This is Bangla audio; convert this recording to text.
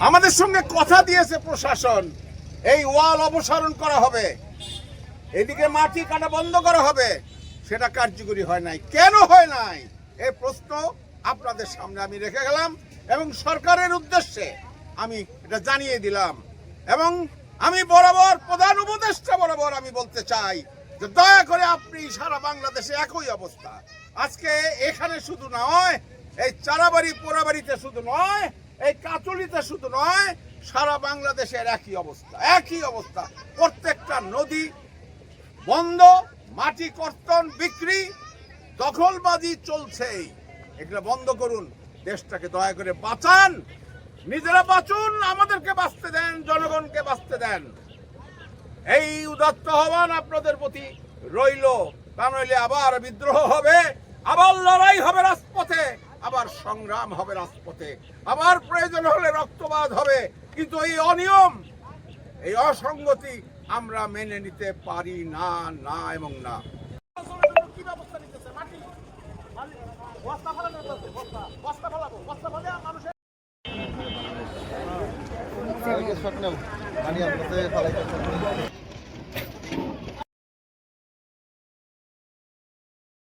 আমাদের সঙ্গে কথা দিয়েছে প্রশাসন। এই ওয়াল অপসারণ করা হবে। এদিকে মাটি কাটা বন্ধ করা হবে। সেটা কার্যকরী হয় নাই। কেন হয় নাই? এই প্রশ্ন আপনাদের সামনে আমি রেখে গেলাম এবং সরকারের উদ্দেশ্যে আমি এটা জানিয়ে দিলাম। এবং আমি বরাবর প্রধান উপদেষ্টা বরাবর আমি বলতে চাই যে দয়া করে আপনি সারা বাংলাদেশে একই অবস্থা। আজকে এখানে শুধু নয় এই চারাবাড়ি পোড়াবাড়িতে শুধু নয়, এই কাচুলিতে শুধু নয়, সারা বাংলাদেশের একই অবস্থা একই অবস্থা। প্রত্যেকটা নদী বন্ধ, মাটি কর্তন, বিক্রি, দখলবাজি চলছেই। এগুলো বন্ধ করুন, দেশটাকে দয়া করে বাঁচান, নিজেরা বাঁচুন, আমাদেরকে বাঁচতে দেন, জনগণকে বাঁচতে দেন। এই উদাত্ত আহ্বান আপনাদের প্রতি রইল। তা নইলে আবার বিদ্রোহ হবে, আবার লড়াই হবে আবার সংগ্রাম হবে রাজপথে। আবার প্রয়োজন হলে রক্তপাত হবে কিন্তু এই অনিয়ম এই অসঙ্গতি আমরা মেনে নিতে পারি না না এবং না। মানুষের